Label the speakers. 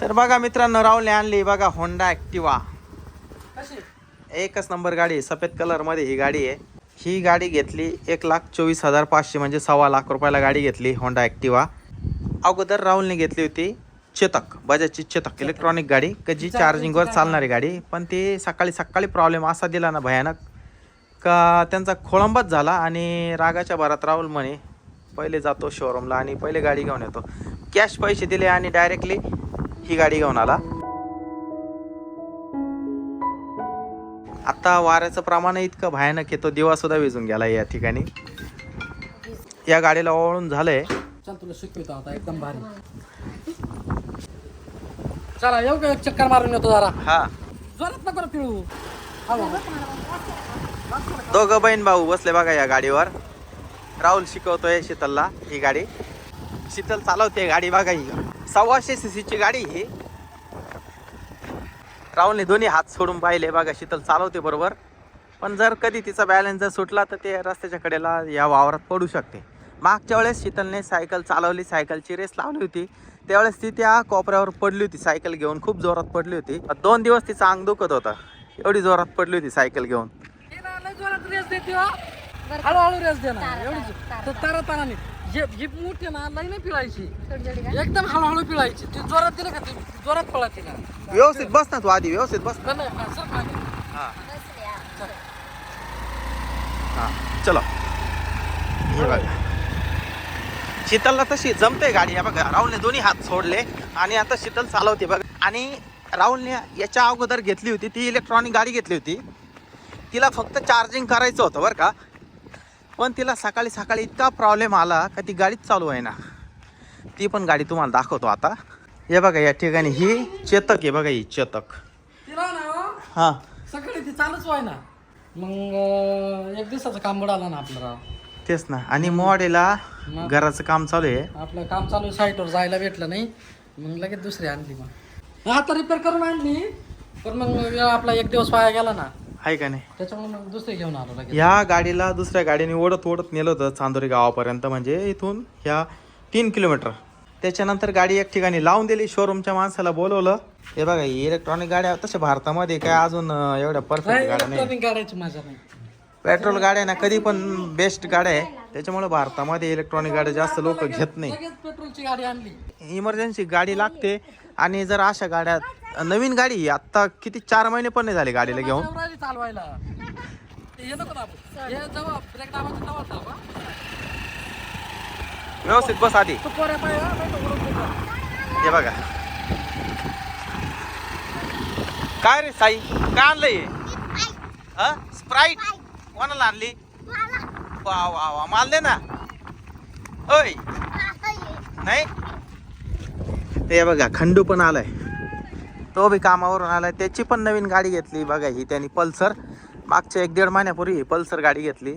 Speaker 1: तर बघा मित्रांनो राहुलने आणली बघा होंडा ॲक्टिवा एकच नंबर गाडी आहे सफेद कलरमध्ये ही गाडी आहे. ही गाडी घेतली एक लाख चोवीस हजार पाचशे म्हणजे सव्वा लाख रुपयाला गाडी घेतली होंडा ॲक्टिवा अगोदर राहुलने घेतली होती चेतक बजाजची चेतक इलेक्ट्रॉनिक गाडी का जी चार्जिंगवर चालणारी गाडी पण ती सकाळी सकाळी प्रॉब्लेम असा दिला ना भयानक. का त्यांचा खोळंबाच झाला आणि रागाच्या भरात राहुल म्हणे पहिले जातो शोरूमला आणि पहिले गाडी घेऊन येतो. कॅश पैसे दिले आणि डायरेक्टली ही गाडी घेऊन आला. आता वाऱ्याचं प्रमाण इतकं भयानक आहे तो दिवा सुद्धा विजून गेला या ठिकाणी. या गाडीला ओळून झालंय.
Speaker 2: एकदम भारी. चला येऊ का एक चक्कर मारून येतो जरा?
Speaker 1: हा.
Speaker 2: जोरात नको ना पिळू. हळू
Speaker 1: दोघं बहीण भाऊ बसले बघा या गाडीवर. राहुल शिकवतोय शीतलला ही गाडी. शीतल चालवते गाडी बघा ही सव्वाशे सी ची गाडी ही. राहुलने दोन्ही हात सोडून पाहिले बघा शीतल चालवते बरोबर. पण जर कधी तिचा बॅलन्स जर सुटला तर ते रस्त्याच्या कडेला या वावरात पडू शकते. मागच्या वेळेस शीतलने सायकल चालवली सायकलची रेस लावली होती. त्यावेळेस ती त्या कोपऱ्यावर पडली होती सायकल घेऊन. खूप जोरात पडली होती. दोन दिवस तिचं अंग दुखत होता. एवढी जोरात पडली होती सायकल घेऊन.
Speaker 2: रेस देते हो. हळूहळू रेस देणार जीप जीप मोठी ना लई नाही पिळायची. एकदम हळूहळू पिळायची. ती जोरात दिलं का ती? जोरात पळायची ना.
Speaker 1: व्यवस्थित बस ना तू आधी व्यवस्थित बस.
Speaker 2: नाही, हा, सर.
Speaker 1: हा. हा. चलो. हे बघा. शीतलला तशी जमते गाडी या बघा. राहुलने दोन्ही हात सोडले आणि आता शीतल चालवते बघा. आणि राहुलने याच्या अगोदर घेतली होती ती इलेक्ट्रॉनिक गाडी घेतली होती. तिला फक्त चार्जिंग करायचं होतं बरं का. पण तिला सकाळी सकाळी इतका प्रॉब्लेम आला का ती गाडीच चालू आहे ना. ती पण गाडी तुम्हाला दाखवतो आता. हे बघा या ठिकाणी ही चेतक आहे बघा ही चेतक.
Speaker 2: हो,
Speaker 1: हां.
Speaker 2: सकाळी ती चालूच व्हाय ना मग एक दिवसाचं काम बुडाला ना आपलं राव.
Speaker 1: तेच ना. आणि मोडेला? घराचं काम चालू आहे.
Speaker 2: आपलं काम चालू आहे साईटवर जायला भेटलं नाही. मग लगेच दुसरी आणली मग. आता रिपेअर करून आणली. पण मग आपला एक दिवस वाया गेला ना.
Speaker 1: आहे का नाही?
Speaker 2: त्याच्यामुळे मग दुसरी घेऊन आलो लगेच.
Speaker 1: या गाडीला दुसऱ्या गाडीने ओढत ओढत नेलं होतं चांदोरी गावापर्यंत म्हणजे इथून ह्या तीन किलोमीटर. त्याच्यानंतर गाडी एक ठिकाणी लावून दिली शोरूमच्या माणसाला बोलवलं. हे बघा ही इलेक्ट्रॉनिक गाड्या तशा भारतामध्ये काय अजून एवढ्या परफेक्ट गाड्या नाही. पेट्रोल गाड्या ना कधी पण बेस्ट गाड्या आहे. त्याच्यामुळे भारतामध्ये इलेक्ट्रॉनिक गाड्या जास्त लोक घेत नाही.
Speaker 2: लगेच पेट्रोलची गाडी आणली.
Speaker 1: इमर्जन्सी गाडी लागते आणि जर अशा गाड्या नवीन गाडी आत्ता किती चार महिने पण नाही झाले गाडीला घेऊन.
Speaker 2: चालवायला. ते हे नको दाबू. हे जेव्हा ब्रेक दाबायचं तेव्हा दाबा.
Speaker 1: व्यवस्थित बस आधी.
Speaker 2: तू पोऱ्या पाय हा, नाही तर उडून देतो.
Speaker 1: हे बघा. काय रे साई? काय आणलंय हा? स्प्राईट कोणाला आणली? वा वा वा. माल दे ना? होय नाही? ते बघा खंडू पण आलाय. तो बी कामावरून आलाय. त्याची पण नवीन गाडी घेतली. बघा ही त्यांनी पल्सर. मागच्या एक दीड महिन्यापूर्वी ही पल्सर गाडी घेतली.